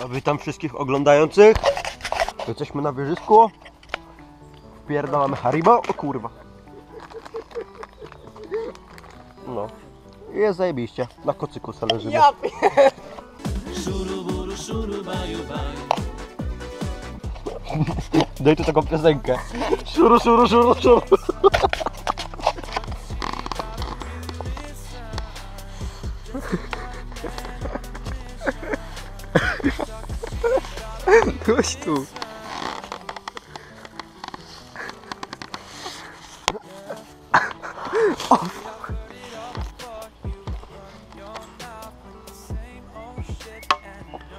No, witam wszystkich oglądających. Jesteśmy na wieżysku. Wpierdalamy Haribo. O kurwa. No. Jest zajebiście. Na kocyku se leżymy. Ja Daj tu taką piosenkę. Szuru, szuru, szuru, szuru. Chodź tu.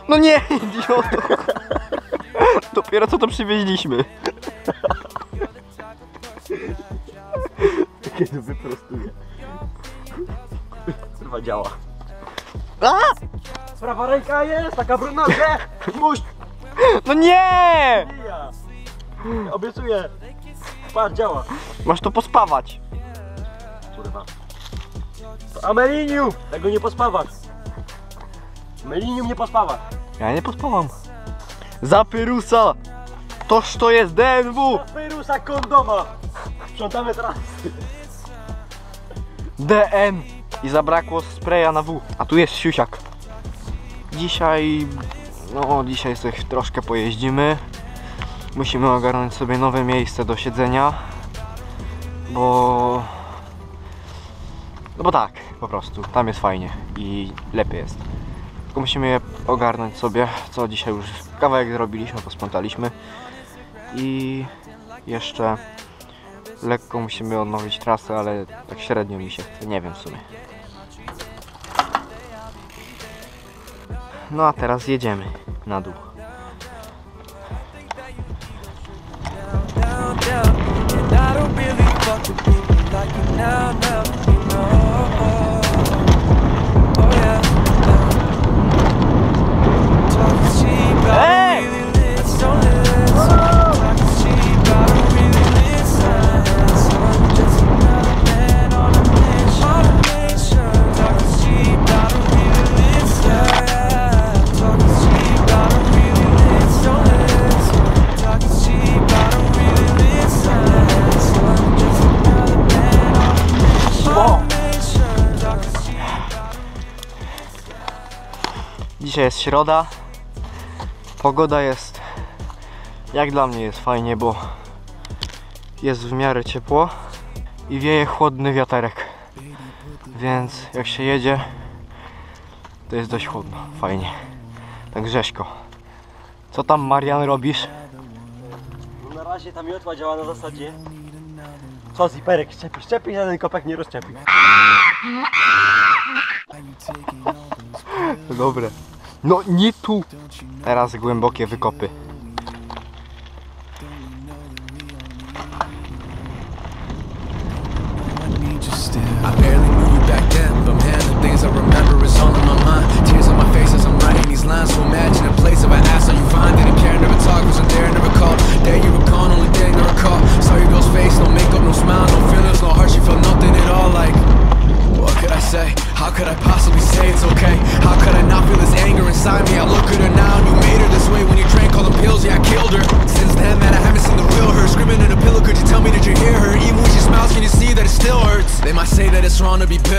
No nie, idioto. Dopiero co to przywieźliśmy. Kiedy wyprostuję. Kurwa działa. A! Prawa ręka jest, taka brudna, że muś No nie! ja. Obiecuję. Patrz, działa. Masz to pospawać. Kurwa. Amelinium! Tego nie pospawać. Amelinium nie pospawać. Ja nie pospawam. Zapyrusa! Toż to jest DNW! Pyrusa kondoma. Sprzątamy teraz. DN! I zabrakło spraya na W. A tu jest siusiak. Dzisiaj... No, dzisiaj sobie troszkę pojeździmy. Musimy ogarnąć sobie nowe miejsce do siedzenia. Bo... No bo tak, po prostu. Tam jest fajnie i lepiej jest. Tylko musimy je ogarnąć sobie, co dzisiaj już kawałek zrobiliśmy, posprzątaliśmy. I jeszcze lekko musimy odnowić trasę, ale tak średnio mi się chce, nie wiem w sumie. No a teraz jedziemy na dół. Dzisiaj jest środa. Pogoda jest, jak dla mnie jest fajnie, bo jest w miarę ciepło i wieje chłodny wiaterek. Więc jak się jedzie, to jest dość chłodno, fajnie. Tak rzeźko. Co tam Marian robisz? No na razie ta miotła działa na zasadzie. Co ziperek szczepi, szczepi, żaden kopek nie rozczepi. Dobre. No nie tu. Teraz głębokie wykopy. I remember is all in my mind. Tears on my face as I'm writing these lines. So imagine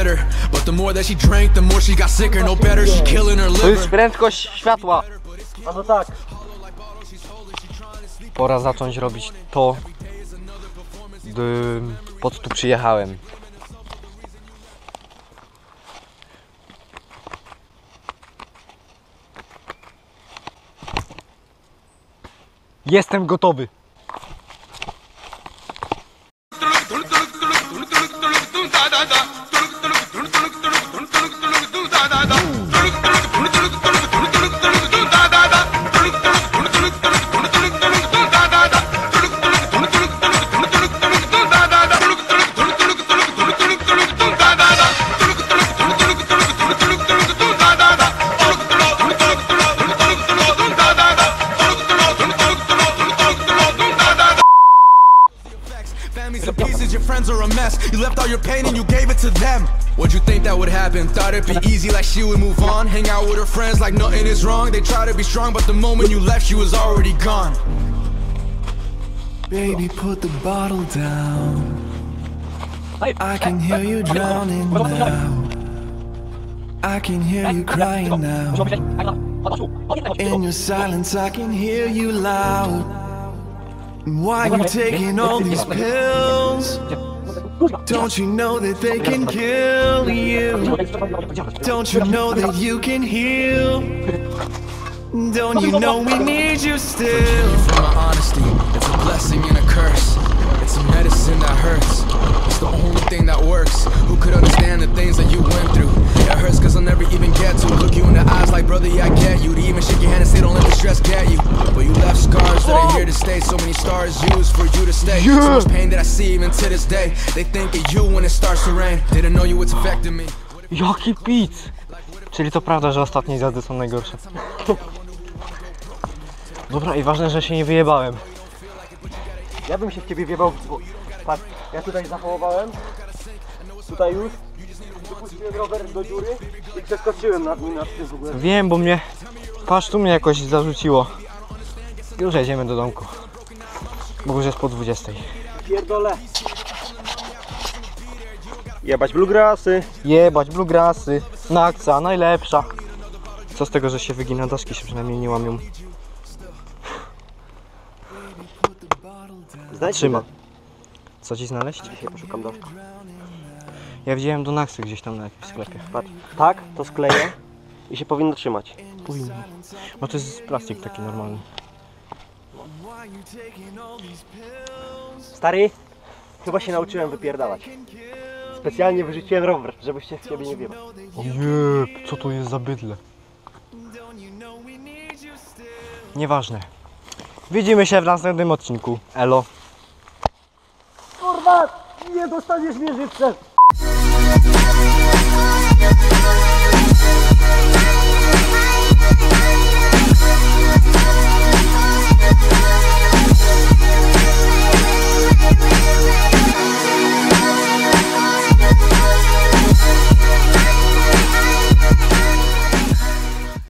bitter, but the more that she drank, the more she got sicker. No better, she killing her To jest prędkość światła. A no tak. Pora zacząć robić to, gdy pod tu przyjechałem. Jestem gotowy. Them. What'd you think that would happen? Thought it'd be easy like she would move on. Hang out with her friends like nothing is wrong. They try to be strong, but the moment you left, she was already gone. Baby, put the bottle down. I can hear you drowning now. I can hear you crying now. In your silence, I can hear you loud. Why you taking all these pills? Don't you know that they can kill you? Don't you know that you can heal? Don't you know we need you still? For my honesty, it's a blessing and a curse. It's a medicine that hurts. It's the only thing that works. Who could understand the things that you went through? Hurts cause I'll never even get to look you in the eyes like, brother, yeah, I get you. To even shake your hand and say, don't let the stress get you. But you left scars that are here to stay. So many stars used for you to stay. So much pain that I see even to this day. They think of you when it starts to rain. They don't know you, it's affecting me. Jaki pic! Czyli to prawda, że ostatnie zjazdy są najgorsze. Dobra i ważne, że się nie wyjebałem. Ja bym się w ciebie wiewał, bo patrz, ja tutaj zachowałem, tutaj już, wypuściłem rower do dziury i przeskoczyłem nad nim, nad tym w ogóle. Wiem, bo mnie... Patrz, tu mnie jakoś zarzuciło. Już jedziemy do domku. Bo już jest po 20. Pierdolę. Jebać bluegrassy. Jebać, bluegrassy, nakca, najlepsza. Co z tego, że się wygina, daszki się przynajmniej nie łamią. Znajdź Trzyma. Co ci znaleźć? Dzisiaj poszukam daszka. Ja widziałem do naksy gdzieś tam na jakimś sklepie. Patrz, tak, to skleję i się powinno trzymać. Powinno. No to jest plastik taki normalny. Stary, chyba się nauczyłem wypierdalać. Specjalnie wyrzuciłem rower, żebyś się w ciebie nie wiewał. Ojej, co to jest za bydle? Nieważne. Widzimy się w następnym odcinku. Elo. Kurwa, nie dostaniesz mnie żywcem.